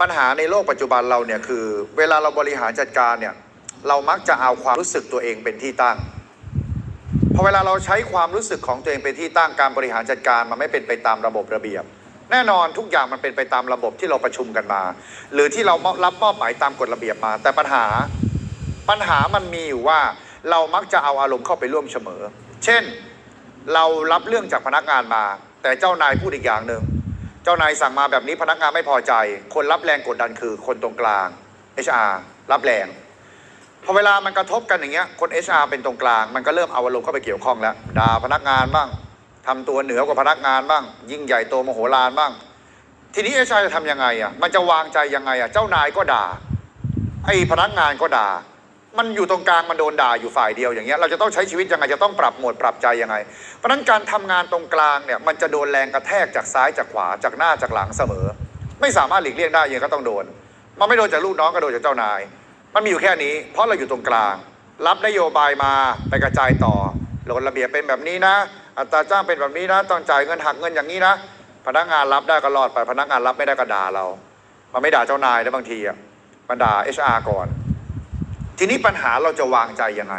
ปัญหาในโลกปัจจุบันเราเนี่ยคือ เวลาเราบริหารจัดการเนี่ยเรามักจะเอาความรู้สึกตัวเองเป็นที่ตั้งพอเวลาเราใช้ความรู้สึกของตัวเองเป็นที่ตั้งการบริหารจัดการมันไม่เป็นไปตามระบบระเบียบ แน่นอนทุกอย่างมันเป็นไปตามระบบที่เราประชุมกันมา หรือที่เรารับมอบหมายตามกฎระเบียบมา แต่ปัญหาปัญหามันมีอยู่ว่าเรามักจะเอาอารมณ์เข้าไปร่วมเสมอ เช่น เรารับเรื่องจากพนักงานมา แต่เจ้านายพูดอีกอย่างหนึ่ง เจ้านายสั่งมาแบบนี้พนักงานไม่พอใจ คนรับแรงกดดันคือคนตรงกลาง HR รับแรงพอเวลามันกระทบกันอย่างเงี้ยคน HR เป็นตรงกลาง มันก็เริ่มเอาอารมณ์เข้าไปเกี่ยวข้องแล้วด่าพนักงานบ้างทำตัวเหนือกว่าพนักงานบ้าง ยิ่งใหญ่โตมโหฬารบ้าง ทีนี้ HR จะทำยังไงอะมันจะวางใจยังไงอะเจ้านายก็ด่าไอ้พนักงานก็ด่า มันอยู่ตรงกลางมันโดนด่าอยู่ฝ่ายเดียวอย่างเงี้ยเราจะต้องใช้ชีวิตยังไงจะต้องปรับโหมดปรับใจยังไง เพราะฉะนั้นการทำงานตรงกลางเนี่ยมันจะโดนแรงกระแทกจากซ้ายจากขวาจากหน้าจากหลังเสมอ ไม่สามารถหลีกเลี่ยงได้ยังก็ต้องโดน มันไม่โดนจากลูกน้องก็โดนจากเจ้านาย มันมีอยู่แค่นี้ เพราะเราอยู่ตรงกลาง รับนโยบายมาไปกระจายต่อระบบระเบียบเป็นแบบนี้นะ อัตราจ้างเป็นแบบนี้นะต้องจ่ายเงินหักเงินอย่างนี้นะพนักงานรับได้ก็รอดไปพนักงานรับไม่ได้ก็ด่าเรา มันไม่ด่าเจ้านายนะบางทีอะมันด่า HR ก่อน ทีนี้ปัญหาเราจะวางใจยังไง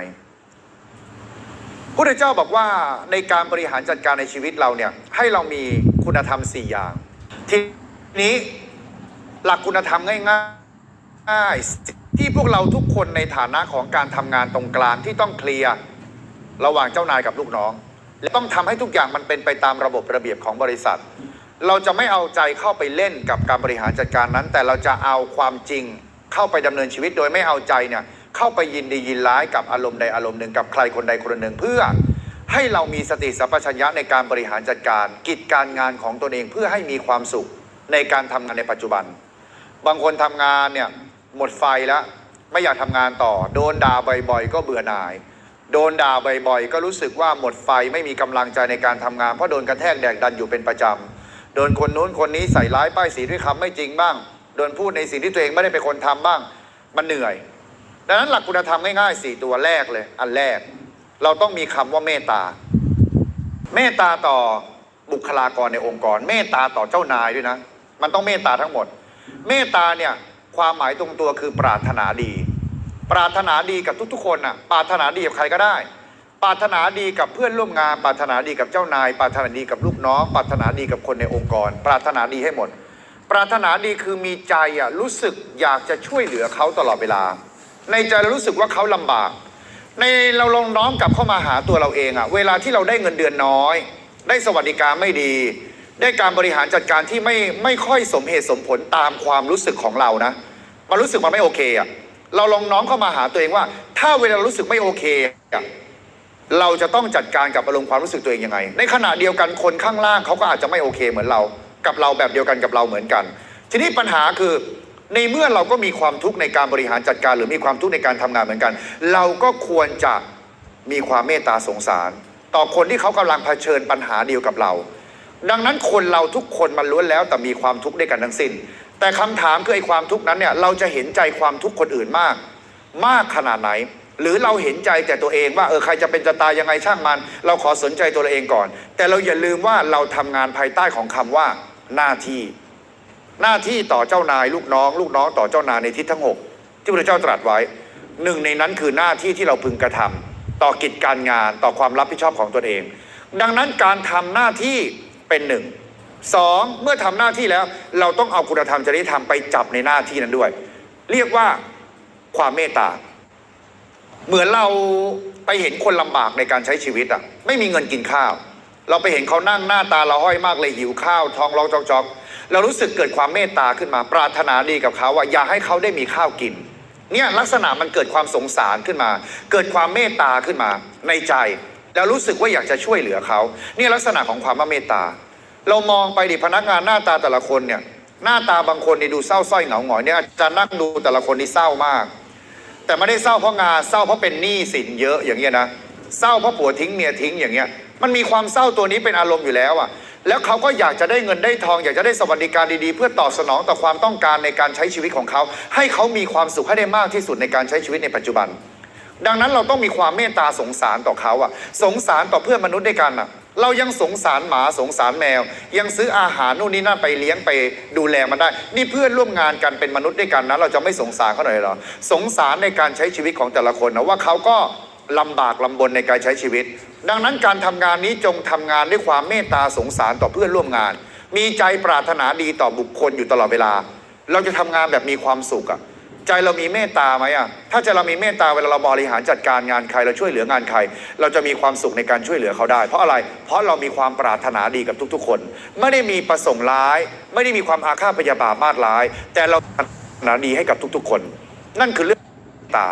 พระเจ้าบอกว่าในการบริหารจัดการในชีวิตเราเนี่ยให้เรามีคุณธรรมสี่อย่าง ทีนี้หลักคุณธรรมง่ายๆที่พวกเราทุกคนในฐานะของการทำงานตรงกลางที่ต้องเคลียร์ระหว่างเจ้านายกับลูกน้อง และต้องทำให้ทุกอย่างมันเป็นไปตามระบบระเบียบของบริษัท เราจะไม่เอาใจเข้าไปเล่นกับการบริหารจัดการนั้น แต่เราจะเอาความจริงเข้าไปดำเนินชีวิตโดยไม่เอาใจเนี่ย เข้าไปยินดียินร้ายกับอารมณ์ใดอารมณ์หนึ่งกับใครคนใดคนหนึ่งเพื่อให้เรามีสติสัมปชัญญะในการบริหารจัดการ กิจการงานของตนเองเพื่อให้มีความสุขในการทำงานในปัจจุบัน บางคนทำงานเนี่ยหมดไฟแล้วไม่อยากทำงานต่อ โดนด่าบ่อยๆ ก็เบื่อหน่าย โดนด่าบ่อยๆ ก็รู้สึกว่าหมดไฟไม่มีกำลังใจในการทำงาน เพราะโดนกระแทกแดกดันอยู่เป็นประจำโดนคนนู้นคนนี้ใส่ร้ายป้ายสีด้วยคำไม่จริงบ้าง โดนพูดในสิ่งที่ตัวเองไม่ได้เป็นคนทำบ้าง มันเหนื่อย ดังนั้นหลักคุณธรรมง่ายๆสี่ตัวแรกเลย อันแรก เราต้องมีคำว่าเมตตา เมตตาต่อบุคลากรในองค์กร เมตตาต่อเจ้านายด้วยนะ มันต้องเมตตาทั้งหมด เมตตาเนี่ยความหมายตรงตัวคือปรารถนาดี ปรารถนาดีกับทุกๆคนน่ะปรารถนาดีกับใครก็ได้ ปรารถนาดีกับเพื่อนร่วมงาน ปรารถนาดีกับเจ้านาย ปรารถนาดีกับลูกน้อง ปรารถนาดีกับคนในองค์กร ปรารถนาดีให้หมด ปรารถนาดีคือมีใจอะรู้สึกอยากจะช่วยเหลือเขาตลอดเวลา ในใจเรารู้สึกว่าเขาลำบาก ในเราลองน้อมกลับเข้ามาหาตัวเราเองอะเวลาที่เราได้เงินเดือนน้อย ได้สวัสดิการไม่ดี ได้การบริหารจัดการที่ไม่ไม่ค่อยสมเหตุสมผลตามความรู้สึกของเรานะมันรู้สึกมันไม่โอเคอะเราลองน้อมเข้ามาหาตัวเองว่า ถ้าเวลาเรารู้สึกไม่โอเคอะเราจะต้องจัดการกับอารมณ์ความรู้สึกตัวเองยังไง ในขณะเดียวกันคนข้างล่างเขาก็อาจจะไม่โอเคเหมือนเรา กับเราแบบเดียวกันกับเราเหมือนกัน ทีนี้ปัญหาคือ ในเมื่อเราก็มีความทุกข์ในการบริหารจัดการ หรือมีความทุกข์ในการทำงานเหมือนกัน เราก็ควรจะมีความเมตตาสงสาร ต่อคนที่เขากำลังเผชิญปัญหาเดียวกับเรา ดังนั้นคนเราทุกคนมันล้วนแล้วแต่มีความทุกข์ด้วยกันทั้งสิ้น แต่คำถามคือไอ้ความทุกข์นั้นเนี่ยเราจะเห็นใจความทุกข์คนอื่นมาก มากขนาดไหนหรือเราเห็นใจแต่ตัวเองว่าเออใครจะเป็นจะตายยังไงช่างมัน เราขอสนใจตัวเราเองก่อน แต่เราอย่าลืมว่าเราทำงานภายใต้ของคำว่าหน้าที่ หน้าที่ต่อเจ้านายลูกน้อง ลูกน้องต่อเจ้านายในทิศทั้งหกที่พระเจ้าตรัสไว้หนึ่งในนั้นคือหน้าที่ที่เราพึงกระทำต่อกิจการงานต่อความรับผิดชอบของตนเอง ดังนั้นการทำหน้าที่เป็นหนึ่งสองเมื่อทำหน้าที่แล้ว เราต้องเอาคุณธรรมจริยธรรมไปจับในหน้าที่นั้นด้วย เรียกว่าความเมตตา เหมือนเราไปเห็นคนลำบากในการใช้ชีวิตอะไม่มีเงินกินข้าว เราไปเห็นเขานั่งหน้าตาเราห้อยมากเลยหิวข้าวท้องร้องจอกๆ เรารู้สึกเกิดความเมตตาขึ้นมา ปรารถนาดีกับเขาว่าอยากให้เขาได้มีข้าวกิน เนี่ยลักษณะมันเกิดความสงสารขึ้นมา เกิดความเมตตาขึ้นมาในใจ แล้วรู้สึกว่าอยากจะช่วยเหลือเขา เนี่ยลักษณะของความเมตตา เรามองไปดิพนักงานหน้าตาแต่ละคนเนี่ยหน้าตาบางคนนี่ดูเศร้าส้อยเหงาหงอยเนี่ยอาจารย์นั่งดูแต่ละคนนี่เศร้ามาก แต่ไม่ได้เศร้าเพราะงานเศร้าเพราะเป็นหนี้สินเยอะอย่างเงี้ยนะเศร้าเพราะผัวทิ้งเมียทิ้งอย่างเงี้ยมันมีความเศร้าตัวนี้เป็นอารมณ์อยู่แล้วอะ แล้วเขาก็อยากจะได้เงินได้ทอง อยากจะได้สวัสดิการดีๆ เพื่อตอบสนองต่อความต้องการในการใช้ชีวิตของเขา ให้เขามีความสุขให้ได้มากที่สุดในการใช้ชีวิตในปัจจุบัน ดังนั้นเราต้องมีความเมตตาสงสารต่อเขาอะสงสารต่อเพื่อนมนุษย์ด้วยกันอะเรายังสงสารหมาสงสารแมว ยังซื้ออาหารนู่นนี่นั่นไปเลี้ยงไปดูแลมันได้ นี่เพื่อนร่วมงานกันเป็นมนุษย์ด้วยกันนะเราจะไม่สงสารเขาหน่อยหรอสงสารในการใช้ชีวิตของแต่ละคนนะว่าเขาก็ ลำบากลำบนในการใช้ชีวิต ดังนั้นการทำงานนี้จงทำงานด้วยความเมตตาสงสารต่อเพื่อนร่วมงาน มีใจปรารถนาดีต่อบุคคลอยู่ตลอดเวลา เราจะทำงานแบบมีความสุขอะใจเรามีเมตตาไหมอะถ้าใจเรามีเมตตาเวลาเราบริหารจัดการงานใครเราช่วยเหลืองานใคร เราจะมีความสุขในการช่วยเหลือเขาได้ เพราะอะไร เพราะเรามีความปรารถนาดีกับทุก ๆ คน ไม่ได้มีประสงค์ร้าย ไม่ได้มีความอาฆาตพยาบาทมาดร้าย แต่เราปรารถนาดีให้กับทุก ๆ คน นั่นคือเรื่องเมตตา